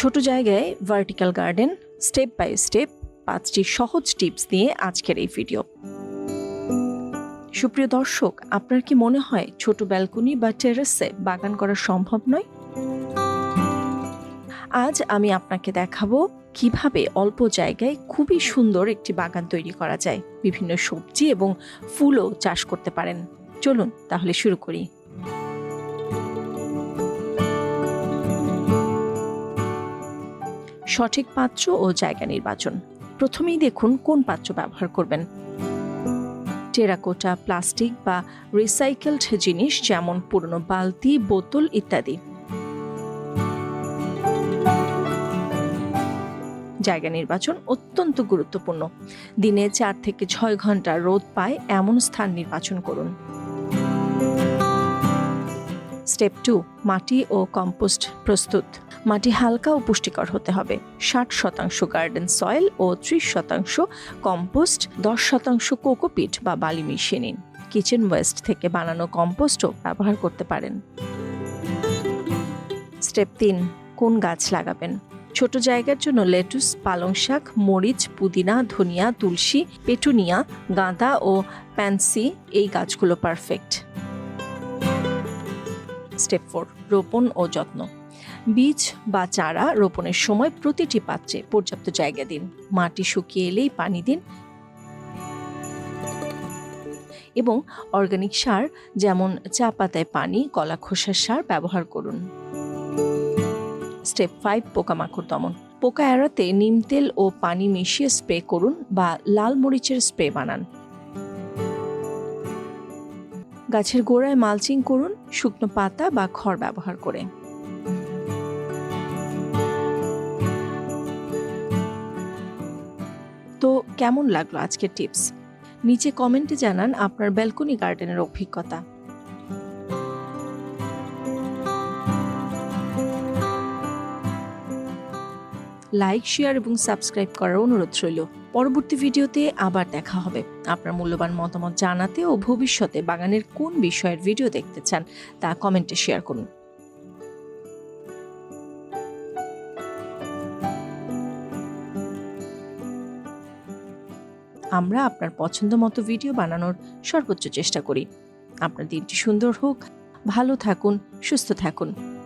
ছোট জায়গায় vertical garden step by step পাঁচটি সহজ টিপস নিয়ে আজকের এই ভিডিও সুপ্রিয় দর্শক, আপনার কি মনে হয় ছোট ব্যালকনি বা টেরেসে বাগান করা সম্ভব নয়? আজ আমি আপনাকে দেখাবো কীভাবে অল্প জায়গায় খুবই সুন্দর একটি বাগান তৈরি করা যায়। বিভিন্ন সবজি এবং ফুলও চাষ করতে পারেন। চলুন তাহলে শুরু করি। সঠিক পাত্র ও জায়গা নির্বাচন। প্রথমেই দেখুন কোন পাত্র ব্যবহার করবেন। টেরাকোটা, প্লাস্টিক বা রিসাইকেলড জিনিস যেমন পুরনো বালতি, বোতল ইত্যাদি। জায়গা নির্বাচন অত্যন্ত গুরুত্বপূর্ণ। দিনে চার থেকে ছয় ঘণ্টা রোদ পায় এমন স্থান নির্বাচন করুন। স্টেপ টু, মাটি ও কম্পোস্ট প্রস্তুত। মাটি হালকা ও পুষ্টিকর হতে হবে। ষাট শতাংশ গার্ডেন সয়েল ও ত্রিশ শতাংশ কম্পোস্ট, দশ শতাংশ কোকোপিট বা বালি মিশিয়ে নিন। কিচেন ওয়েস্ট থেকে বানানো কম্পোস্টও ব্যবহার করতে পারেন। স্টেপ তিন, কোন গাছ লাগাবেন? ছোট জায়গার জন্য লেটুস, পালং শাক, মরিচ, পুদিনা, ধনিয়া, তুলসী, পেটুনিয়া, গাঁদা ও প্যান্সি, এই গাছগুলো পারফেক্ট স্টেপ ফোর রোপণ ও যত্ন। বীজ বা চারা রোপণের সময় প্রতিটি পাত্রে পর্যাপ্ত জায়গা দিন। মাটি শুকিয়ে এলেই পানি দিন। এবং অর্গানিক সার, যেমন চা পাতায় পানি কলা খোসার সার ব্যবহার করুন। স্টেপ ফাইভ পোকামাকড় দমন। পোকা এড়াতে নিম তেল ও পানি মিশিয়ে স্প্রে করুন বা লাল মরিচের স্প্রে বানান। গাছের গোড়ায় মালচিং করুন, শুকনো পাতা বা খড় ব্যবহার করে। তো কেমন লাগল আজকের টিপস? নিচে কমেন্টে জানান আপনার ব্যালকনি গার্ডেনের অভিজ্ঞতা। লাইক, শেয়ার এবং সাবস্ক্রাইব করার অনুরোধ রইল। পরবর্তী ভিডিওতে আবার দেখা হবে। আপনার মূল্যবান মতামত জানাতে ও ভবিষ্যতে বাগানের কোন বিষয়ের ভিডিও দেখতে চান, তা কমেন্টে শেয়ার করুন। আমরা আপনার পছন্দ মতো ভিডিও বানানোর সর্বোচ্চ চেষ্টা করি। আপনার দিনটি সুন্দর হোক, ভালো থাকুন, সুস্থ থাকুন।